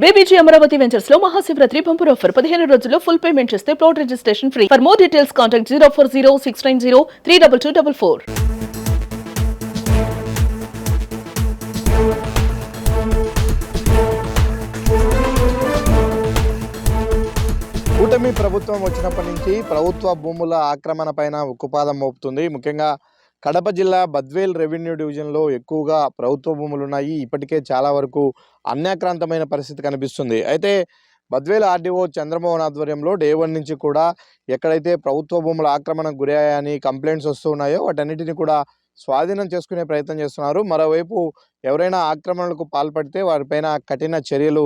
BBG Amaravati వెంచర్స్లో Mahashivratri bumper offer. పదిహేను రోజుల్లో ఫుల్ పేమెంట్ చేస్తే plot registration free. For more details contact zero four zero six nine zero three double two double four. కూటమి ప్రభుత్వం వచ్చినప్పటి నుంచి ప్రభుత్వ భూముల ఆక్రమణ పైన ఉక్కుపాదం మోపుతుంది. ముఖ్యంగా కడప జిల్లా బద్వేల్ రెవెన్యూ డివిజన్లో ఎక్కువగా ప్రభుత్వ భూములు ఉన్నాయి ఇప్పటికే చాలా వరకు అన్యాక్రాంతమైన పరిస్థితి కనిపిస్తుంది. అయితే బద్వేల్ ఆర్డీఓ చంద్రమోహన్ ఆధ్వర్యంలో డే వన్ నుంచి కూడా ఎక్కడైతే ప్రభుత్వ భూముల ఆక్రమణకు గురయ్యాయని కంప్లైంట్స్ వస్తున్నాయో వాటన్నిటిని కూడా స్వాధీనం చేసుకునే ప్రయత్నం చేస్తున్నారు. మరోవైపు ఎవరైనా ఆక్రమణలకు పాల్పడితే వారిపైన కఠిన చర్యలు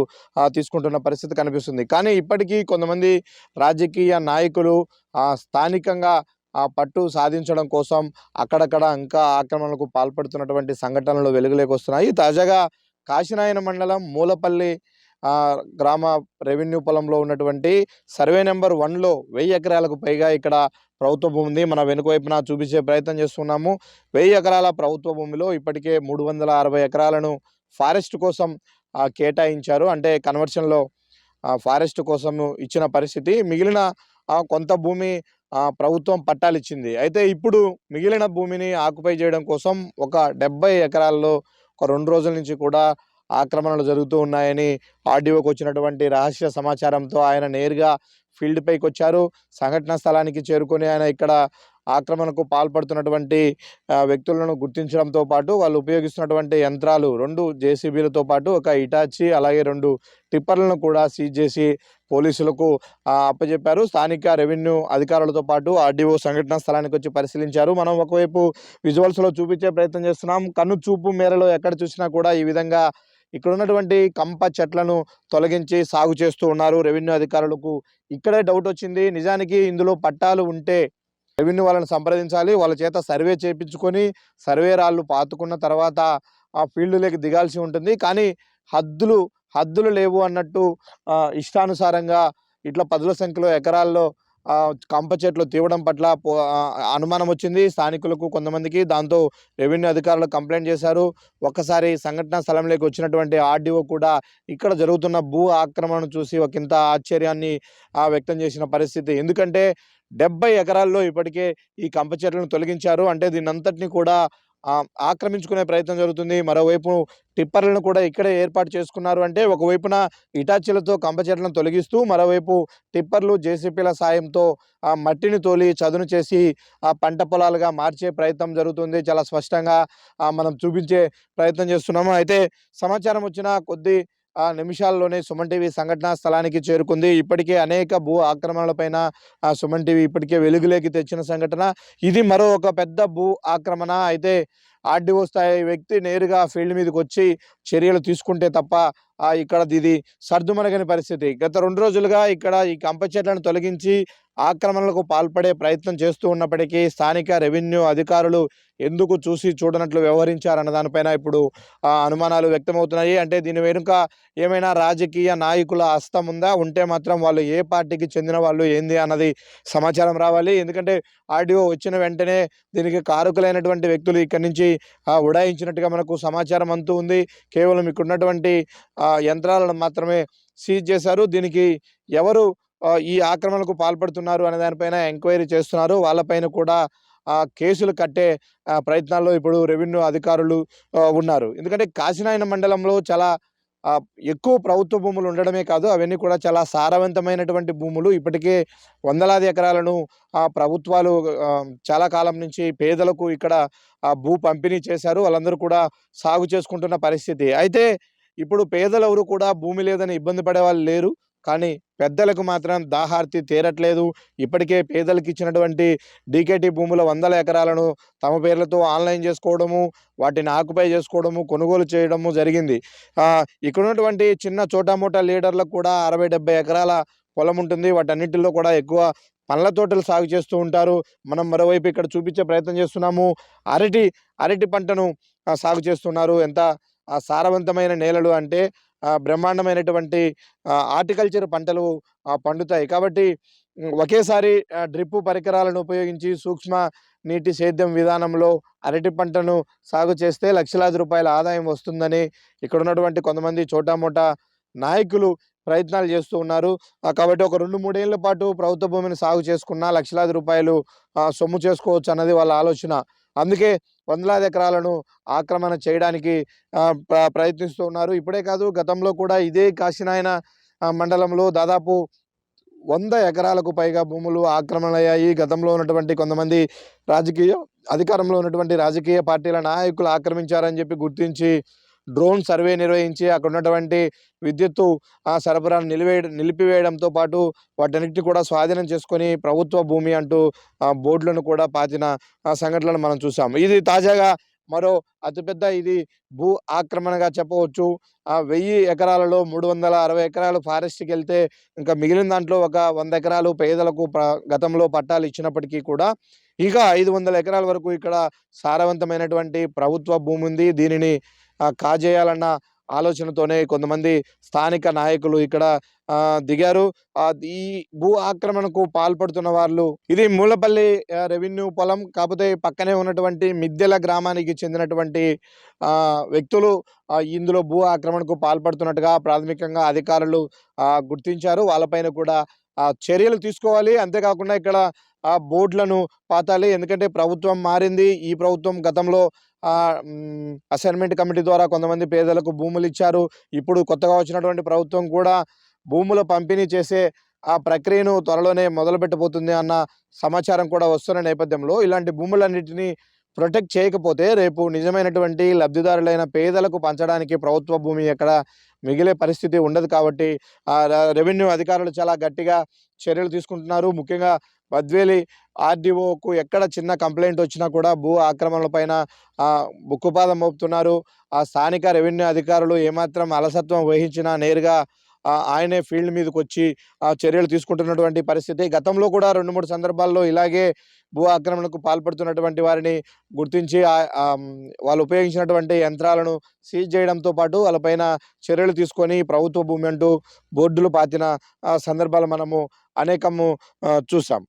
తీసుకుంటున్న పరిస్థితి కనిపిస్తుంది. కానీ ఇప్పటికీ కొంతమంది రాజకీయ నాయకులు స్థానికంగా ఆ పట్టు సాధించడం కోసం అక్కడక్కడ ఇంకా ఆక్రమణలకు పాల్పడుతున్నటువంటి సంఘటనలు వెలుగులోకి వస్తున్నాయి. తాజాగా కాశీనాయన మండలం మూలపల్లి గ్రామ రెవెన్యూ పొలంలో ఉన్నటువంటి సర్వే నెంబర్ వన్లో వెయ్యి ఎకరాలకు పైగా ఇక్కడ ప్రభుత్వ భూమి ఉంది. మన వెనుక వైపున చూపించే ప్రయత్నం చేస్తున్నాము. వెయ్యి ఎకరాల ప్రభుత్వ భూమిలో ఇప్పటికే మూడు వందల అరవై ఎకరాలను ఫారెస్ట్ కోసం కేటాయించారు. అంటే కన్వర్షన్లో ఫారెస్ట్ కోసం ఇచ్చిన పరిస్థితి. మిగిలిన కొంత భూమి ఆ, ప్రభుత్వం పట్టాలు ఇచ్చింది అయితే ఇప్పుడు మిగిలిన భూమిని ఆక్యుపై చేయడం కోసం ఒక డెబ్బై ఎకరాల్లో ఒక రెండు రోజుల నుంచి కూడా ఆక్రమణలు జరుగుతూ ఉన్నాయని ఆర్డీఓకి వచ్చినటువంటి రహస్య సమాచారంతో ఆయన నేరుగా ఫీల్డ్పైకి వచ్చారు సంఘటన స్థలానికి చేరుకొని ఆయన ఇక్కడ ఆక్రమణకు పాల్పడుతున్నటువంటి వ్యక్తులను గుర్తించడంతో పాటు వాళ్ళు ఉపయోగిస్తున్నటువంటి యంత్రాలు రెండు జేసీబీలతో పాటు ఒక ఇటాచి అలాగే రెండు టిప్పర్లను కూడా సీజ్ చేసి పోలీసులకు అప్పచెప్పారు స్థానిక రెవెన్యూ అధికారులతో పాటు ఆర్డీఓ సంఘటనా స్థలానికి వచ్చి పరిశీలించారు. మనం ఒకవైపు విజువల్స్లో చూపించే ప్రయత్నం చేస్తున్నాం. కన్ను చూపు మేరలో ఎక్కడ చూసినా కూడా ఈ విధంగా ఇక్కడ ఉన్నటువంటి కంప చెట్లను తొలగించి సాగు చేస్తూ ఉన్నారు. రెవెన్యూ అధికారులకు ఇక్కడే డౌట్ వచ్చింది. నిజానికి ఇందులో పట్టాలు ఉంటే రెవెన్యూ వాళ్ళని సంప్రదించాలి. వాళ్ళ చేత సర్వే చేయించుకొని సర్వే రాళ్ళు పాతుకున్న తర్వాత ఆ ఫీల్డ్లోకి దిగాల్సి ఉంటుంది. కానీ హద్దులు హద్దులు లేవు అన్నట్టు ఇష్టానుసారంగా ఇట్లా పదుల సంఖ్యలో ఎకరాల్లో కంప చెట్లు తీవడం పట్ల పో- అనుమానం వచ్చింది. స్థానికులకు కొంతమందికి దాంతో రెవెన్యూ అధికారులు కంప్లైంట్ చేశారు. ఒక్కసారి సంఘటనా స్థలంలోకి వచ్చినటువంటి ఆర్డీఓ కూడా ఇక్కడ జరుగుతున్న భూ ఆక్రమణను చూసి ఒకంత ఆశ్చర్యాన్ని వ్యక్తం చేసిన పరిస్థితి. ఎందుకంటే డెబ్బై ఎకరాల్లో ఇప్పటికే ఈ కంప చెట్లను తొలగించారు. అంటే దీనంతటిని కూడా ఆక్రమించుకునే ప్రయత్నం జరుగుతుంది. మరోవైపు టిప్పర్లను కూడా ఇక్కడే ఏర్పాటు చేసుకున్నారు అంటే ఒకవైపున ఇటాచీలతో కంప చెట్లను తొలగిస్తూ మరోవైపు టిప్పర్లు జేసీపీల సాయంతో ఆ మట్టిని తోలి చదును చేసి ఆ పంట పొలాలుగా మార్చే ప్రయత్నం జరుగుతుంది. చాలా స్పష్టంగా మనం చూపించే ప్రయత్నం చేస్తున్నాము. అయితే సమాచారం వచ్చిన కొద్ది ఆ నిమిషాల్లోనే సుమన్ టీవీ సంఘటనా స్థలానికి చేరుకుంది. ఇప్పటికే అనేక భూ ఆక్రమణలపైన ఆ సుమన్ టీవీ ఇప్పటికే వెలుగులోకి తెచ్చిన సంఘటన. ఇది మరో ఒక పెద్ద భూ ఆక్రమణ. అయితే ఆర్డీఓ స్థాయి వ్యక్తి నేరుగా ఫీల్డ్ మీదకి వచ్చి చర్యలు తీసుకుంటే తప్ప ఇక్కడ ఇది సర్దుమణగని పరిస్థితి. గత రెండు రోజులుగా ఇక్కడ ఈ కంప చెట్లను తొలగించి ఆక్రమణలకు పాల్పడే ప్రయత్నం చేస్తూ ఉన్నప్పటికీ స్థానిక రెవెన్యూ అధికారులు ఎందుకు చూసి చూడనట్లు వ్యవహరించారన్న దానిపైన ఇప్పుడు ఆ, అనుమానాలు వ్యక్తమవుతున్నాయి. అంటే దీని వెనుక ఏమైనా రాజకీయ నాయకుల హస్తం ఉందా? ఉంటే మాత్రం వాళ్ళు ఏ పార్టీకి చెందిన వాళ్ళు ఏంది అన్నది సమాచారం రావాలి. ఎందుకంటే ఆడియో వచ్చిన వెంటనే దీనికి కారకులైనటువంటి వ్యక్తులు ఇక్కడి నుంచి ఉడాయించినట్టుగా మనకు సమాచారం అంతూ ఉంది. కేవలం ఇక్కడ ఉన్నటువంటి యంత్రాలను మాత్రమే సీజ్ చేశారు. దీనికి ఎవరు ఈ ఆక్రమణకు పాల్పడుతున్నారు అనే దానిపైన ఎంక్వైరీ చేస్తున్నారు. వాళ్ళపైన కూడా ఆ, కేసులు కట్టే ఆ, ప్రయత్నాల్లో ఇప్పుడు రెవెన్యూ అధికారులు ఉన్నారు. ఎందుకంటే కాశీనాయన మండలంలో చాలా ఎక్కువ ప్రభుత్వ భూములు ఉండడమే కాదు అవన్నీ కూడా చాలా సారవంతమైనటువంటి భూములు. ఇప్పటికే వందలాది ఎకరాలను ఆ ప్రభుత్వాలు చాలా కాలం నుంచి పేదలకు ఇక్కడ ఆ, భూ పంపిణీ చేశారు. వాళ్ళందరూ కూడా సాగు చేసుకుంటున్న పరిస్థితి. అయితే ఇప్పుడు పేదలు ఎవరు కూడా భూమి లేదని ఇబ్బంది పడే వాళ్ళు లేరు. కానీ పెద్దలకు మాత్రం దాహార్తి తీరట్లేదు. ఇప్పటికే పేదలకు ఇచ్చినటువంటి డీకేటీ భూముల వందల ఎకరాలను తమ పేర్లతో ఆన్లైన్ చేసుకోవడము వాటిని ఆక్యుపై చేసుకోవడము కొనుగోలు చేయడము జరిగింది. ఇక్కడ ఉన్నటువంటి చిన్న చోటామోటా లీడర్లకు కూడా అరవై డెబ్బై ఎకరాల పొలం ఉంటుంది. వాటన్నిటిలో కూడా ఎక్కువ పండ్ల తోటలు సాగు చేస్తూ ఉంటారు. మనం మరోవైపు ఇక్కడ చూపించే ప్రయత్నం చేస్తున్నాము. అరటి అరటి పంటను సాగు చేస్తున్నారు. ఎంత సారవంతమైన నేలలు అంటే బ్రహ్మాండమైనటువంటి ఆర్టికల్చర్ పంటలు పండుతాయి. కాబట్టి ఒకేసారి డ్రిప్ పరికరాలను ఉపయోగించి సూక్ష్మ నీటి సేద్యం విధానంలో అరటి పంటను సాగు చేస్తే లక్షలాది రూపాయల ఆదాయం వస్తుందని ఇక్కడ ఉన్నటువంటి కొంతమంది చోటామోటా నాయకులు ప్రయత్నాలు చేస్తూ ఉన్నారు. కాబట్టి ఒక రెండు మూడేళ్ళ పాటు ప్రభుత్వ భూమిని సాగు చేసుకున్న లక్షలాది రూపాయలు సొమ్ము చేసుకోవచ్చు అన్నది వాళ్ళ ఆలోచన. అందుకే వందలాది ఎకరాలను ఆక్రమణ చేయడానికి ప్ర- ప్రయత్నిస్తూ ఉన్నారు. ఇప్పుడే కాదు గతంలో కూడా ఇదే కాశీనాయన మండలంలో దాదాపు వంద ఎకరాలకు పైగా భూములు ఆక్రమణలయ్యాయి. గతంలో ఉన్నటువంటి కొంతమంది రాజకీయ అధికారంలో ఉన్నటువంటి రాజకీయ పార్టీల నాయకులు ఆక్రమించారని చెప్పి గుర్తించి డ్రోన్ సర్వే నిర్వహించి అక్కడ ఉన్నటువంటి విద్యుత్తు ఆ సరఫరాను నిలివే నిలిపివేయడంతో పాటు వాటన్నిటిని కూడా స్వాధీనం చేసుకొని ప్రభుత్వ భూమి అంటూ ఆ బోర్డులను కూడా పాతిన సంఘటనలను మనం చూసాం. ఇది తాజాగా మరో అతిపెద్ద ఇది భూ ఆక్రమణగా చెప్పవచ్చు. ఆ వెయ్యి ఎకరాలలో మూడు వందల అరవై ఎకరాలు ఫారెస్ట్కి వెళ్తే ఇంకా మిగిలిన దాంట్లో ఒక వంద ఎకరాలు పేదలకు గతంలో పట్టాలు ఇచ్చినప్పటికీ కూడా ఇక ఐదు వందల ఎకరాల వరకు ఇక్కడ సారవంతమైనటువంటి ప్రభుత్వ భూమి ఉంది. దీనిని కాజేయాలన్న ఆలోచనతోనే కొంతమంది స్థానిక నాయకులు ఇక్కడ దిగారు. ఈ భూ ఆక్రమణకు పాల్పడుతున్న వాళ్ళు ఇది మూలపల్లి రెవెన్యూ పొలం కాకపోతే పక్కనే ఉన్నటువంటి మిద్దెల గ్రామానికి చెందినటువంటి వ్యక్తులు ఇందులో భూ ఆక్రమణకు పాల్పడుతున్నట్టుగా ప్రాథమికంగా అధికారులు గుర్తించారు. వాళ్ళపైన కూడా చర్యలు తీసుకోవాలి. అంతేకాకుండా ఇక్కడ ఆ బోర్డులను పాతాలి. ఎందుకంటే ప్రభుత్వం మారింది. ఈ ప్రభుత్వం గతంలో అసైన్మెంట్ కమిటీ ద్వారా కొంతమంది పేదలకు భూములు ఇచ్చారు. ఇప్పుడు కొత్తగా వచ్చినటువంటి ప్రభుత్వం కూడా భూములు పంపిణీ చేసే ఆ ప్రక్రియను త్వరలోనే మొదలుపెట్టబోతుంది అన్న సమాచారం కూడా వస్తున్న నేపథ్యంలో ఇలాంటి భూములన్నింటినీ ప్రొటెక్ట్ చేయకపోతే రేపు నిజమైనటువంటి లబ్ధిదారులైన పేదలకు పంచడానికి ప్రభుత్వ భూమి ఎక్కడ మిగిలే పరిస్థితి ఉండదు కాబట్టి రెవెన్యూ అధికారులు చాలా గట్టిగా చర్యలు తీసుకుంటున్నారు. ముఖ్యంగా పద్వేలి ఆర్డీఓకు ఎక్కడ చిన్న కంప్లైంట్ వచ్చినా కూడా భూ ఆక్రమణల పైన ఆ, మోపుతున్నారు. ఆ స్థానిక రెవెన్యూ అధికారులు ఏమాత్రం అలసత్వం వహించినా నేరుగా ఆయనే ఫీల్డ్ మీదకి వచ్చి ఆ, చర్యలు తీసుకుంటున్నటువంటి పరిస్థితి. గతంలో కూడా రెండు మూడు సందర్భాల్లో ఇలాగే భూ ఆక్రమణకు పాల్పడుతున్నటువంటి వారిని గుర్తించి వాళ్ళు ఉపయోగించినటువంటి యంత్రాలను సీజ్ చేయడంతో పాటు వాళ్ళపైన చర్యలు తీసుకొని ప్రభుత్వ భూమి అంటూ బోర్డులు పాతిన ఆ, సందర్భాలు మనము అనేకము చూసాం